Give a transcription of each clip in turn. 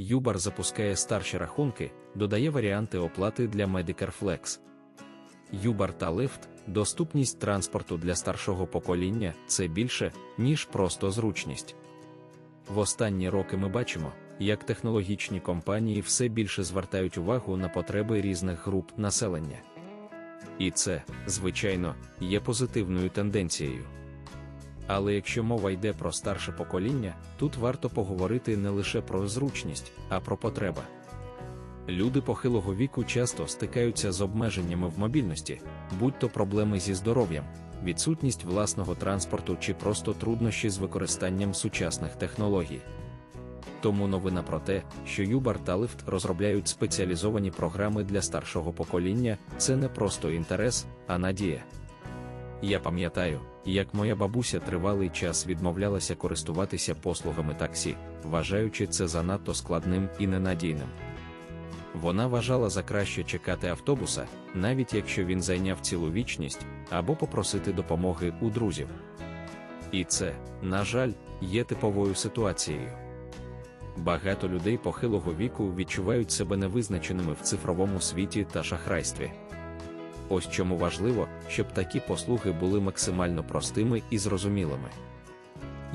Юбар запускає старші рахунки, додає варіанти оплати для Medicare Flex. Юбар та Lyft – доступність транспорту для старшого покоління це більше, ніж просто зручність. В останні роки ми бачимо, як технологічні компанії все більше звертають увагу на потреби різних груп населення. І це, звичайно, є позитивною тенденцією. Але якщо мова йде про старше покоління, тут варто поговорити не лише про зручність, а про потреба. Люди похилого віку часто стикаються з обмеженнями в мобільності, будь-то проблеми зі здоров'ям, відсутність власного транспорту чи просто труднощі з використанням сучасних технологій. Тому новина про те, що Uber та Lyft розробляють спеціалізовані програми для старшого покоління, це не просто інтерес, а надія. Я пам'ятаю, як моя бабуся тривалий час відмовлялася користуватися послугами таксі, вважаючи це занадто складним і ненадійним. Вона вважала за краще чекати автобуса, навіть якщо він зайняв цілу вічність, або попросити допомоги у друзів. І це, на жаль, є типовою ситуацією. Багато людей похилого віку відчувають себе невизначеними в цифровому світі та шахрайстві. Ось чому важливо, щоб такі послуги були максимально простими і зрозумілими.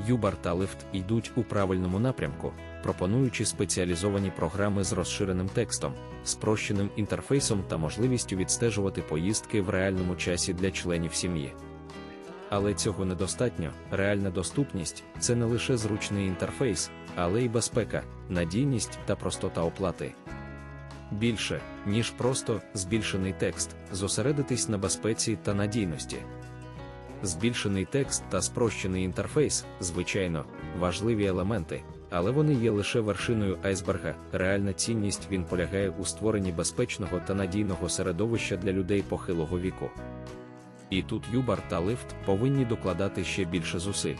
Юбар та Lyft йдуть у правильному напрямку, пропонуючи спеціалізовані програми з розширеним текстом, спрощеним інтерфейсом та можливістю відстежувати поїздки в реальному часі для членів сім'ї. Але цього недостатньо, реальна доступність це не лише зручний інтерфейс, але й безпека, надійність та простота оплати. Більше, ніж просто збільшений текст, зосередитись на безпеці та надійності. Збільшений текст та спрощений інтерфейс, звичайно, важливі елементи, але вони є лише вершиною айсберга. Реальна цінність він полягає у створенні безпечного та надійного середовища для людей похилого віку. І тут Юбар та Lyft повинні докладати ще більше зусиль.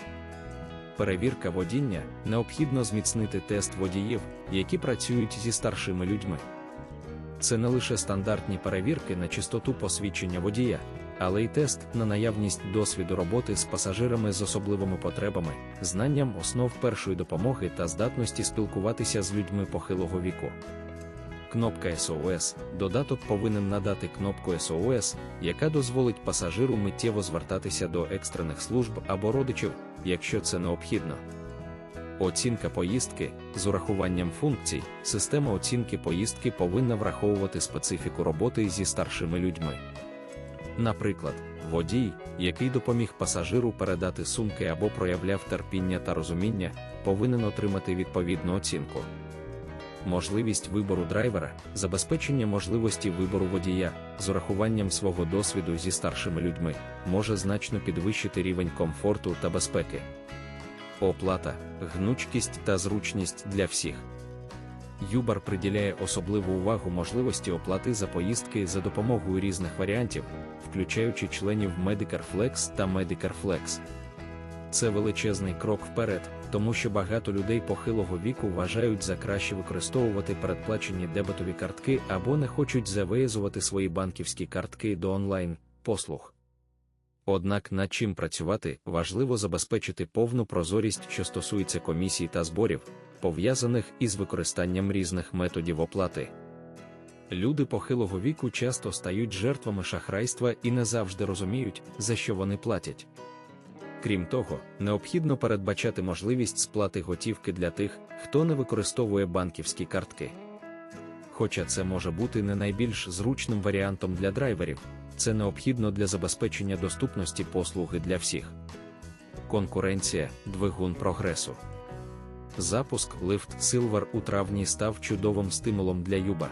Перевірка водіння необхідно зміцнити тест водіїв, які працюють зі старшими людьми. Це не лише стандартні перевірки на чистоту посвідчення водія, але й тест на наявність досвіду роботи з пасажирами з особливими потребами, знанням основ першої допомоги та здатності спілкуватися з людьми похилого віку. Кнопка SOS додаток повинен надати кнопку SOS, яка дозволить пасажиру миттєво звертатися до екстрених служб або родичів, якщо це необхідно. Оцінка поїздки з урахуванням функцій, система оцінки поїздки повинна враховувати специфіку роботи зі старшими людьми. Наприклад, водій, який допоміг пасажиру передати сумки або проявляв терпіння та розуміння, повинен отримати відповідну оцінку. Можливість вибору драйвера, забезпечення можливості вибору водія з урахуванням свого досвіду зі старшими людьми може значно підвищити рівень комфорту та безпеки. Оплата, гнучкість та зручність для всіх. Юбар приділяє особливу увагу можливості оплати за поїздки за допомогою різних варіантів, включаючи членів Medicare Flex та Medicare Flex. Це величезний крок вперед, тому що багато людей похилого віку вважають за краще використовувати передплачені дебетові картки або не хочуть завиязувати свої банківські картки до онлайн послуг. Однак над чим працювати важливо забезпечити повну прозорість, що стосується комісій та зборів, пов'язаних із використанням різних методів оплати. Люди похилого віку часто стають жертвами шахрайства і не завжди розуміють, за що вони платять. Крім того, необхідно передбачати можливість сплати готівки для тих, хто не використовує банківські картки. Хоча це може бути не найбільш зручним варіантом для драйверів, це необхідно для забезпечення доступності послуги для всіх. Конкуренція двигун прогресу. Запуск Lyft Silver у травні став чудовим стимулом для Юба.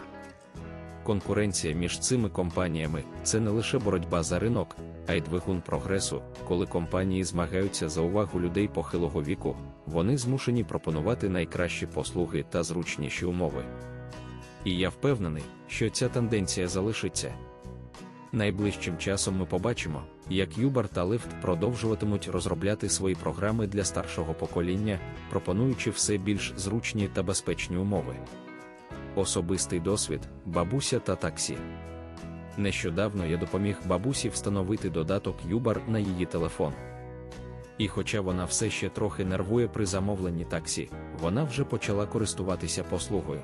Конкуренція між цими компаніями це не лише боротьба за ринок, а й двигун прогресу, коли компанії змагаються за увагу людей похилого віку, вони змушені пропонувати найкращі послуги та зручніші умови. І я впевнений, що ця тенденція залишиться. Найближчим часом ми побачимо, як Uber та Lyft продовжуватимуть розробляти свої програми для старшого покоління, пропонуючи все більш зручні та безпечні умови. Особистий досвід, бабуся та таксі. Нещодавно я допоміг бабусі встановити додаток Uber на її телефон. І хоча вона все ще трохи нервує при замовленні таксі, вона вже почала користуватися послугою.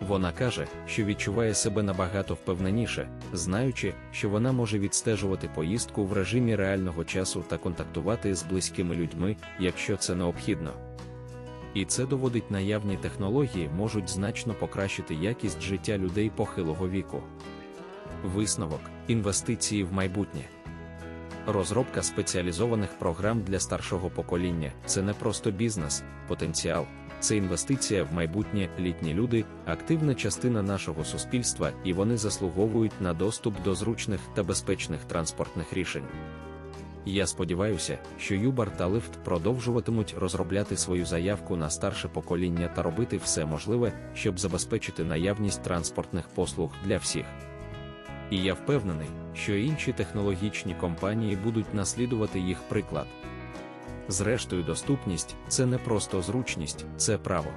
Вона каже, що відчуває себе набагато впевненіше, знаючи, що вона може відстежувати поїздку в режимі реального часу та контактувати з близькими людьми, якщо це необхідно. І це доводить наявні технології можуть значно покращити якість життя людей похилого віку. Висновок інвестиції в майбутнє. Розробка спеціалізованих програм для старшого покоління це не просто бізнес, потенціал, це інвестиція в майбутнє літні люди, активна частина нашого суспільства, і вони заслуговують на доступ до зручних та безпечних транспортних рішень. Я сподіваюся, що Юбар та Лифт продовжуватимуть розробляти свою заявку на старше покоління та робити все можливе, щоб забезпечити наявність транспортних послуг для всіх. І я впевнений, що інші технологічні компанії будуть наслідувати їх приклад. Зрештою, доступність це не просто зручність, це право.